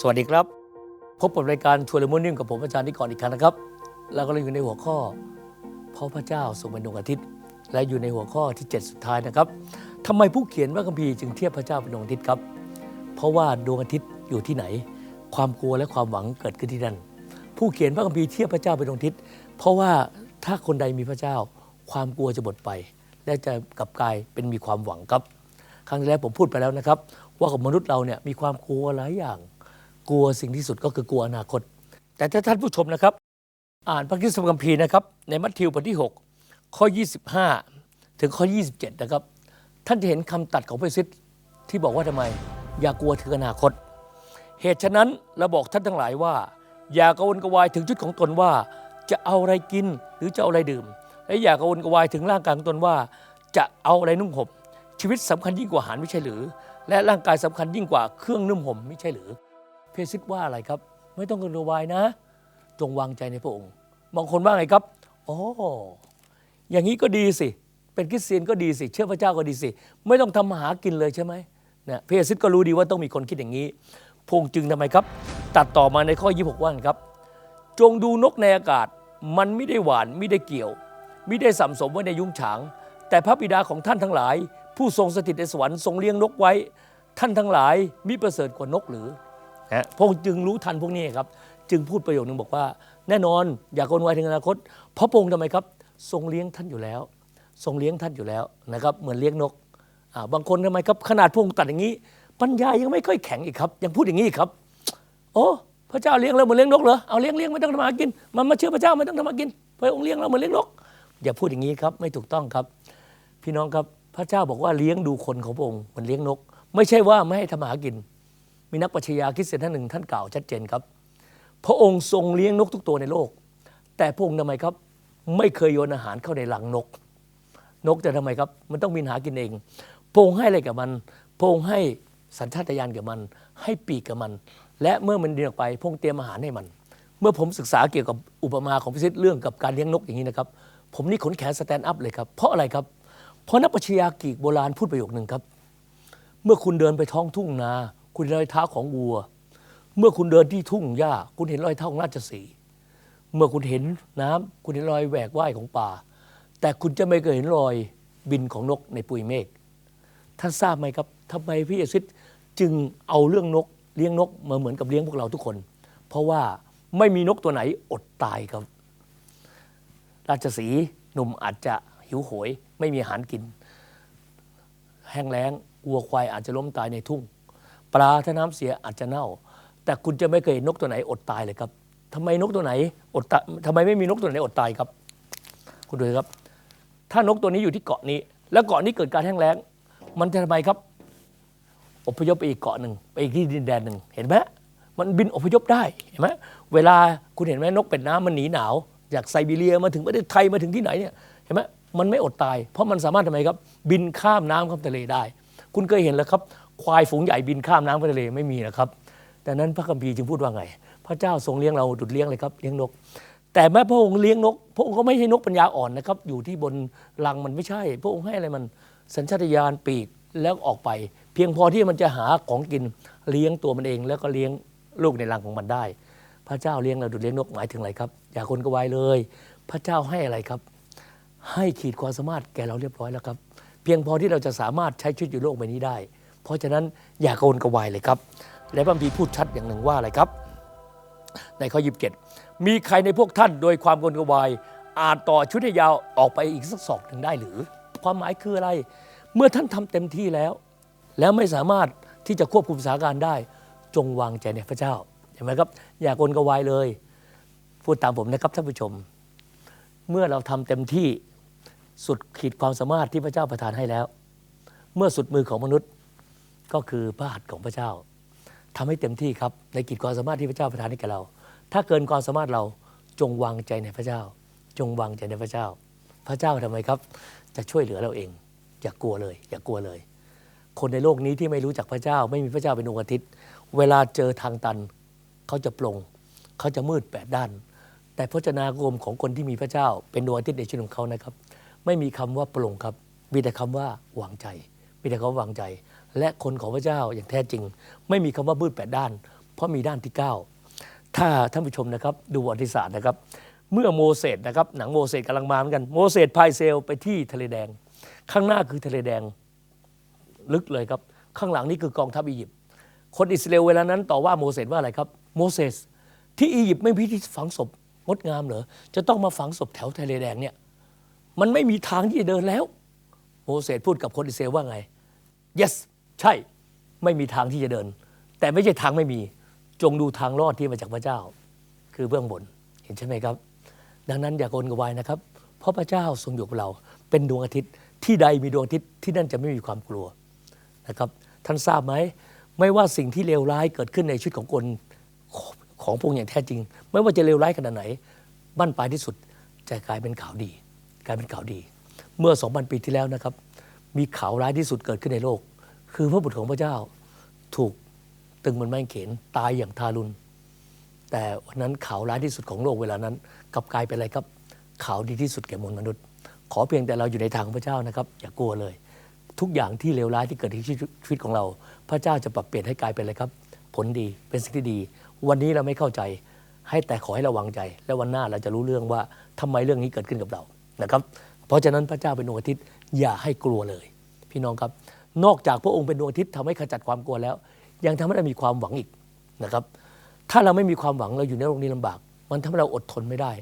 สวัสดีครับ พบกับรายการชวนเลมอนนิ่งกับผมอาจารย์นิกรอีกครั้งนะครับ แล้วก็เราอยู่ในหัวข้อเพราะพระเจ้าทรงเป็นดวงอาทิตย์ และอยู่ในหัวข้อที่ 7 สุดท้ายนะครับทำไมผู้เขียนพระคัมภีร์จึงเทียบพระเจ้าเป็นดวงอาทิตย์ครับ เพราะว่าดวงอาทิตย์อยู่ที่ไหน ความกลัวและความหวังเกิดขึ้นที่นั่น ผู้เขียนพระคัมภีร์เทียบพระเจ้าเป็นดวงอาทิตย์ เพราะว่าถ้าคนใดมีพระเจ้า ความกลัวจะหมดไป และจะกลับกลายเป็นมีความหวังครับ ครั้งที่แล้วผมพูดไปแล้วนะครับ ว่ากับมนุษย์เราเนี่ยมีความกลัวหลายอย่าง กลัวสิ่งที่สุดก็คือกลัวอนาคต แต่ถ้าท่านผู้ชมนะครับ อ่านพระคิดคัมภีร์นะครับ ในมัทธิวบทที่ 6 ข้อ 25 ถึงข้อ 27 นะครับ ท่านจะเห็นคำตัดของพระซิดที่บอกว่าทำไม อย่ากลัวถึงอนาคต เหตุฉะนั้นเราบอกท่านทั้งหลายว่า อย่ากระวนกระวายถึงชุดของตนว่า จะเอาอะไรกินหรือจะเอาอะไรดื่ม และอย่ากระวนกระวายถึงร่างกายของตนว่า จะเอาอะไรนุ่งห่มชีวิตสำคัญยิ่งกว่าอาหารไม่ใช่หรือ และร่างกายสำคัญยิ่งกว่าเครื่องนุ่งห่มไม่ใช่หรือ เพซิดว่าอะไรครับ ไม่ต้องกระวนกระวายนะ จงวางใจในพระองค์บางคนว่าไงครับอ๋ออย่างนี้ก็ดีสิ เป็นคริสเตียนก็ดีสิ เชื่อพระเจ้าก็ดีสิ ไม่ต้องทำหากินเลยใช่ไหมเนี่ยเพซิดก็รู้ดีว่าต้องมีคนคิดอย่างนี้พงจึงทำไมครับ ตัดต่อมาในข้อ 26 ว่าครับ จงดูนกในอากาศ มันไม่ได้หวานไม่ได้เกี่ยวไม่ได้สัมสมไว้ในยุ้งฉาง แต่พระบิดาของท่านทั้งหลาย ผู้ทรงสถิตในสวรรค์ทรงเลี้ยงนกไว้ ท่านทั้งหลายมิประเสริฐกว่านกหรือ นะพระองค์จึงรู้ทันพวกนี้ครับ จึงพูดประโยคนึงบอกว่า แน่นอนอย่ากวนวายถึงอนาคต เพราะพระองค์ทำไมครับ ทรงเลี้ยงท่านอยู่แล้ว ทรงเลี้ยงท่านอยู่แล้วนะครับ เหมือนเลี้ยงนกบางคนทำไมครับขนาดพระองค์ตัดอย่างนี้ ปัญญายังไม่ค่อยแข็งอีกครับ ยังพูดอย่างนี้อีกครับ โอ้พระเจ้าเลี้ยงเราเหมือนเลี้ยงนกเหรอเอาเลี้ยงเลี้ยงไม่ต้องทำมาหากิน มันมาเชื่อพระเจ้าไม่ต้องทำมาหากินพระองค์เลี้ยงเราเหมือนเลี้ยงนกอย่าพูดอย่างนี้ครับไม่ถูกต้องครับ พี่น้องครับพระเจ้าบอกว่าเลี้ยงดูคนของพระองค์เหมือนเลี้ยงนก ไม่ใช่ว่าไม่ให้ทำมาหากิน มีนักปรัชญาคริสเตียนท่านหนึ่งท่านกล่าวชัดเจนครับ พระองค์ทรงเลี้ยงนกทุกตัวในโลก แต่พระองค์ทำไมครับ ไม่เคยโยนอาหารเข้าในหลังนก นกจะทำไมครับ มันต้องบินหากินเอง พระองค์ให้อะไรกับมัน พระองค์ให้สัญชาตญาณกับมัน ให้ปีกกับมัน และเมื่อมันเดินออกไปพระองค์เตรียมอาหารให้มัน เมื่อผมศึกษาเกี่ยวกับอุปมาของพิเศษเรื่องกับการเลี้ยงนกอย่างนี้นะครับ ผมนี่ขนแขนสแตนด์อัพเลยครับเพราะอะไรครับ เพราะนักปรัชญากีกโบราณพูดประโยคหนึ่งครับ เมื่อคุณเดินไปท้องทุ่งนา คุณเห็นรอยเท้าของวัว เมื่อคุณเดินที่ทุ่งหญ้า คุณเห็นรอยเท้าของราชสีเมื่อคุณเห็นน้ำคุณเห็นรอยแหวกว่ายของป่า แต่คุณจะไม่เคยเห็นรอยบินของนกในปุยเมฆท่านทราบไหมครับทำไมพระเยซูจึงเอาเรื่องนกเลี้ยงนกมาเหมือนกับเลี้ยงพวกเราทุกคน เพราะว่าไม่มีนกตัวไหนอดตายครับ ราชสีห์หนุ่มอาจจะหิวโหย ไม่มีอาหารกิน แห้งแล้งวัวควายอาจจะล้มตายในทุ่ง ปลาถ้าน้ำเสียอาจจะเน่า แต่คุณจะไม่เคยเห็นนกตัวไหนอดตายเลยครับทำไมนกตัวไหนอดตายทำไมไม่มีนกตัวไหนอดตายครับ คุณดูครับ ถ้านกตัวนี้อยู่ที่เกาะนี้ แล้วเกาะนี้เกิดการแห้งแล้ง มันจะทำไมครับอพยพไปอีกเกาะหนึ่งไปอีกที่ดินแดนหนึ่งเห็นไหมมันบินอพยพได้เห็นไหมเวลาคุณเห็นไหมนกเป็ดน้ำมันหนีหนาว จากไซบีเรียมาถึงประเทศไทยมาถึงที่ไหนเนี่ยเห็นไหมมันไม่อดตาย เพราะมันสามารถทำไมครับ บินข้ามน้ำข้ามทะเลได้ คุณเคยเห็นแล้วครับ ควายฝูงใหญ่บินข้ามน้ำทะเลไม่มีนะครับ แต่นั้นพระคัมภีร์จึงพูดว่าไง พระเจ้าทรงเลี้ยงเราดุดเลี้ยงเลยครับเลี้ยงนก แต่แม้พระองค์เลี้ยงนก พระองค์ก็ไม่ใช่นกปัญญาอ่อนนะครับ อยู่ที่บนรังมันไม่ใช่ พระองค์ให้อะไรมันสัญชาตญาณปีกแล้วออกไป เพียงพอที่มันจะหาของกินเลี้ยงตัวมันเอง แล้วก็เลี้ยงลูกในรังของมันได้ พระเจ้าเลี้ยงเราดุดเลี้ยงนกหมายถึงอะไรครับ อย่าคนกระวายเลย พระเจ้าให้อะไรครับ ให้ขีดความสามารถแก่เราเรียบร้อยแล้วครับ เพียงพอที่เราจะสามารถใช้ชีวิตอยู่โลกใบนี้ได้ เพราะฉะนั้นอย่าโกนกระวายเลยครับ และพระบีพูดชัดอย่างหนึ่งว่าอะไรครับ ในข้อยิบเจ็ดมีใครในพวกท่านโดยความกลกวาย อาจต่อชุดยาวออกไปอีกสักศอกหนึ่งได้หรือ ความหมายคืออะไร เมื่อท่านทำเต็มที่แล้ว แล้วไม่สามารถที่จะควบคุมสถานการณ์ได้ จงวางใจในพระเจ้าเห็นไหมครับ อย่ากลกวายเลย พูดตามผมนะครับท่านผู้ชม เมื่อเราทำเต็มที่สุดขีดความสามารถที่พระเจ้าประทานให้แล้ว เมื่อสุดมือของมนุษย์ ก็คือพระหัตถ์ของพระเจ้าทำให้เต็มที่ครับในกิจความสามารถที่พระเจ้าประทานให้แก่เรา ถ้าเกินความสามารถเราจงวางใจในพระเจ้า จงวางใจในพระเจ้า พระเจ้าทำไมครับ จะช่วยเหลือเราเอง อย่ากลัวเลย อย่ากลัวเลย คนในโลกนี้ที่ไม่รู้จักพระเจ้า ไม่มีพระเจ้าเป็นดวงอาทิตย์ เวลาเจอทางตัน เขาจะปลงเขาจะมืดแปดด้าน แต่พระเจนากรมของคนที่มีพระเจ้า เป็นดวงอาทิตย์ในชีวิตของเขานะครับ ไม่มีคำว่าปลงครับ มีแต่คำว่าวางใจ มีแต่คำว่าวางใจ และคนของพระเจ้าอย่างแท้จริง ไม่มีคำว่ามืดแปดด้าน เพราะมีด้านที่ 9 ถ้าท่านผู้ชมนะครับดูประวัติศาสตร์นะครับ เมื่อโมเสสนะครับหนังโมเสสกำลังมาเหมือนกันโมเสสพายเซลไปที่ทะเลแดง ข้างหน้าคือทะเลแดงลึกเลยครับ ข้างหลังนี่คือกองทัพอียิปต์คนอิสราเอลเวลานั้นต่อว่าโมเสสว่าอะไรครับโมเสสที่อียิปต์ไม่มีที่ฝังศพงดงามเหรอจะต้องมาฝังศพแถวทะเลแดงเนี่ยมันไม่มีทางที่จะเดินแล้ว โมเสสพูดกับคนอิสราเอลว่าไง yes ใช่ไม่มีทางที่จะเดิน แต่ไม่ใช่ทางไม่มี จงดูทางรอดที่มาจากพระเจ้า คือเบื้องบนเห็นใช่ไหมครับ ดังนั้นอย่าโกลกวายนะครับ เพราะพระเจ้าทรงอยู่กับเรา เป็นดวงอาทิตย์ที่ใดมีดวงอาทิตย์ที่นั่นจะไม่มีความกลัวนะครับ ท่านทราบไหมไม่ว่าสิ่งที่เลวร้ายเกิดขึ้นในชีวิตของคนของพระองค์อย่างแท้จริง ไม่ว่าจะเลวร้ายขนาดไหนบั้นปลายที่สุดจะกลายเป็นข่าวดี กลายเป็นข่าวดี เมื่อ 2,000 ปีที่แล้วนะครับ มีข่าวร้ายที่สุดเกิดขึ้นในโลก คือพระบุตรของพระเจ้าถูกตึงบนไม้เขนตายอย่างทารุณ แต่วันนั้นข่าวร้ายที่สุดของโลกเวลานั้นกลับกลายเป็นอะไรครับข่าวดีที่สุดแก่มวลมนุษย์ ขอเพียงแต่เราอยู่ในทางของพระเจ้านะครับ อย่ากลัวเลย ทุกอย่างที่เลวร้ายที่เกิดในชีวิตของเรา พระเจ้าจะปรับเปลี่ยนให้กลายเป็นอะไรครับ ผลดีเป็นสิ่งที่ดี วันนี้เราไม่เข้าใจให้แต่ขอให้ระวังใจ และวันหน้าเราจะรู้เรื่องว่าทำไมเรื่องนี้เกิดขึ้นกับเรานะครับ เพราะฉะนั้นพระเจ้าเป็นดวงอาทิตย์อย่าให้กลัวเลย พี่น้องครับ นอกจากพระองค์เป็นดวงอาทิตย์ทำให้ขจัดความกลัวแล้ว ยังทำให้เรามีความหวังอีกนะครับ ถ้าเราไม่มีความหวังเราอยู่ในโลกนี้ลำบาก มันทำให้เราอดทนไม่ได้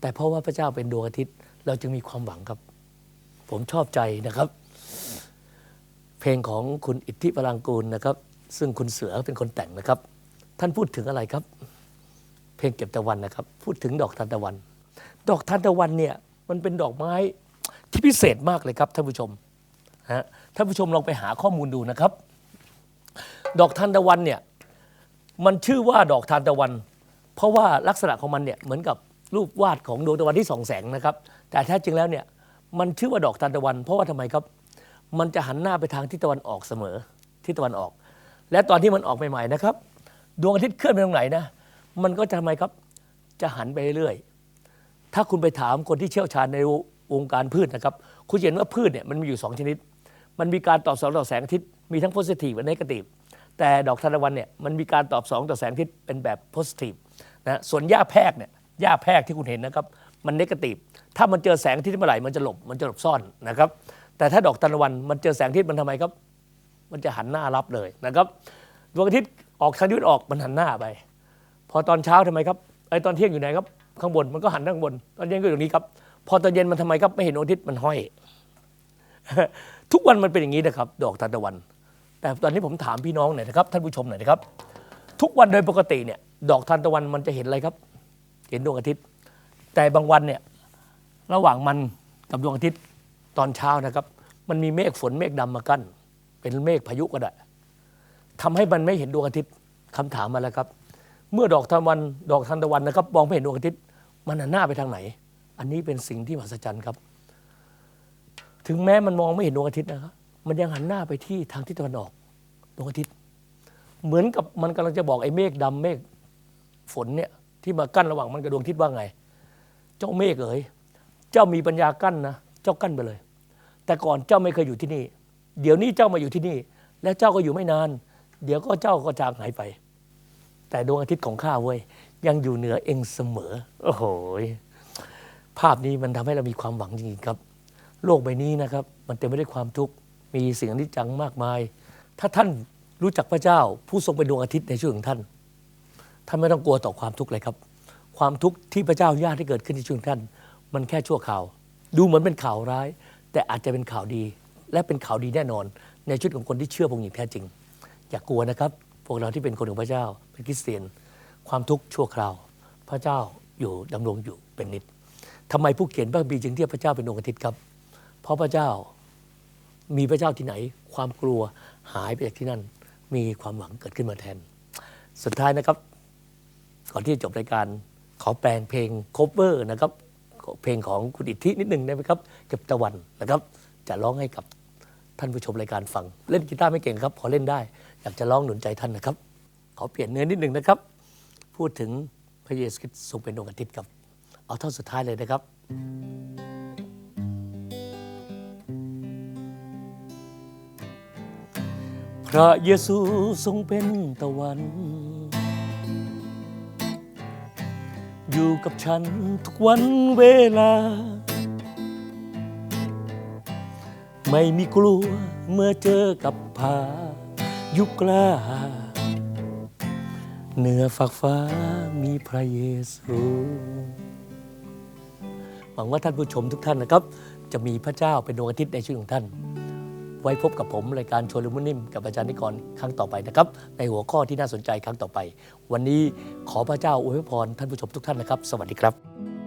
แต่เพราะว่าพระเจ้าเป็นดวงอาทิตย์ เราจึงมีความหวังครับ ผมชอบใจนะครับ เพลงของคุณอิทธิพลังกูลนะครับ ซึ่งคุณเสือเป็นคนแต่งนะครับ ท่านพูดถึงอะไรครับ เพลงเก็บตะวันนะครับ พูดถึงดอกทานตะวัน ดอกทานตะวันเนี่ยมันเป็นดอกไม้ที่พิเศษมากเลยครับท่านผู้ชม ฮะท่านผู้ชมลองไปหาข้อมูลดูนะครับ ดอกทานตะวันเนี่ยมันชื่อว่าดอกทานตะวัน เพราะว่าลักษณะของมันเนี่ยเหมือนกับรูปวาดของดวงตะวันที่สองแสงนะครับ แต่แท้จริงแล้วเนี่ยมันชื่อว่าดอกทานตะวัน เพราะว่าทำไมครับ มันจะหันหน้าไปทางทิศตะวันออกเสมอทิศตะวันออก และตอนที่มันออกใหม่ๆนะครับ ดวงอาทิตย์เคลื่อนไปตรงไหนนะมันก็จะทำไมครับจะหันไปเรื่อยถ้าคุณไปถามคนที่เชี่ยวชาญในวงการพืชนะครับ คุณจะเห็นว่าพืชเนี่ยมันมีอยู่สองชนิด มันมีการตอบสองต่อแสงอาทิตย์มีทั้งโพสิทีฟและเนกาทีฟแต่ดอกทานตะวันเนี่ยมันมีการตอบสองต่อแสงอาทิตย์เป็นแบบโพสิทีฟนะส่วนหญ้าแพรกเนี่ยหญ้าแพรกที่คุณเห็นนะครับมันเนกาทีฟถ้ามันเจอแสงอาทิตย์เมื่อไหร่มันจะหลบมันจะหลบซ่อนนะครับแต่ถ้าดอกทานตะวันมันเจอแสงอาทิตย์มันทำไมครับ มันจะหันหน้ารับเลยนะครับดวงอาทิตย์ออกทางทิศออกมันหันหน้าไป พอตอนเช้าทำไมครับไอตอนเที่ยงอยู่ไหนครับข้างบนมันก็หันข้างบน ตอนเย็นก็อยู่ตรงนี้ครับ พอตอนเย็นมันทำไมครับไม่เห็นดวงอาทิตย์มันห้อย ทุกวันมันเป็นอย่างนี้นะครับ ดอกทานตะวัน แต่ตอนนี้ผมถามพี่น้องหน่อยนะครับท่านผู้ชมหน่อยนะครับ ทุกวันโดยปกติเนี่ย ดอกทานตะวันมันจะเห็นอะไรครับ เห็นดวงอาทิตย์ แต่บางวันเนี่ยระหว่างมันกับดวงอาทิตย์ตอนเช้านะครับ มันมีเมฆฝนเมฆดำมากั้น เป็นเมฆพายุก็ได้ทำให้มันไม่เห็นดวงอาทิตย์คำถามมาแล้วครับ เมื่อดอกทานตะวันดอกทานตะวันนะครับมองไม่เห็นดวงอาทิตย์ มันหันหน้าไปทางไหน อันนี้เป็นสิ่งที่มหัศจรรย์ครับ ถึงแม้มันมองไม่เห็นดวงอาทิตย์นะครับมันยังหันหน้าไปที่ทางทิศตะวันออกดวงอาทิตย์ เหมือนกับมันกำลังจะบอกไอ้เมฆดำเมฆฝนเนี่ยที่มากั้นระหว่างมันกับดวงอาทิตย์ว่าไง เจ้าเมฆเอ๋ยเจ้ามีปัญญากั้นนะเจ้ากั้นไปเลย แต่ก่อนเจ้าไม่เคยอยู่ที่นี่ เดี๋ยวนี้เจ้ามาอยู่ที่นี่ และเจ้าก็อยู่ไม่นาน เดี๋ยวก็เจ้าก็จางหายไป แต่ดวงอาทิตย์ของข้าเว้ยยังอยู่เหนือเองเสมอ โอ้โหภาพนี้มันทำให้เรามีความหวังจริงๆครับ โลกใบนี้นะครับ มันเต็มไปด้วยความทุกข์มีสิ่งอนิจจังมากมาย ถ้าท่านรู้จักพระเจ้า ผู้ทรงเป็นดวงอาทิตย์ในชีวิตของท่านท่านไม่ต้องกลัวต่อความทุกข์เลยครับ ความทุกข์ที่พระเจ้าญาติให้เกิดขึ้นในชีวิตของท่าน มันแค่ชั่วข่าว ดูเหมือนเป็นข่าวร้าย แต่อาจจะเป็นข่าวดี และเป็นข่าวดีแน่นอน ในชีวิตของคนที่เชื่อพระองค์อย่างแท้จริง อย่ากกลัวนะครับ พวกเราที่เป็นคนของพระเจ้าเป็นคริสเตียน ความทุกข์ชั่วคราว พระเจ้าอยู่ดำรงอยู่เป็นนิจทำไมผู้เขียนพระคัมภีจึงเรียกพระเจ้าเป็นดวงอาทิตย์ครับเราะพระเจ้า มีพระเจ้าที่ไหน ความกลัวหายไปจากที่นั่น มีความหวังเกิดขึ้นมาแทน สุดท้ายนะครับ ก่อนที่จะจบรายการขอแปลงเพลงโคเวอร์นะครับ เพลงของคุณอิทธินิดหนึ่งได้ไหมครับเก็บตะวันนะครับ จะร้องให้กับท่านผู้ชมรายการฟัง เล่นกีตาร์ไม่เก่งครับ พอเล่นได้ อยากจะร้องหนุนใจท่านนะครับ ขอเปลี่ยนเนื้อนิดหนึ่งนะครับ พูดถึงพระเยซูคริสต์ทรงเป็นดวงอาทิตย์ครับ เอาเท่าสุดท้ายเลยนะครับ พระเยซูทรงเป็นตะวัน อยู่กับฉันทุกวันเวลา ไม่มีกลัวเมื่อเจอกับผายุกล้าเหนือฝากฟ้ามีพระเยซูหวังว่าท่านผู้ชมทุกท่านนะครับ จะมีพระเจ้าเป็นดวงอาทิตย์ในชีวิตของท่าน ไว้พบกับผมรายการชวนลุมนิ่มกับอาจารย์นิกรครั้งต่อไปนะครับ ในหัวข้อที่น่าสนใจครั้งต่อไป วันนี้ขอพระเจ้าอวยพรท่านผู้ชมทุกท่านนะครับ สวัสดีครับ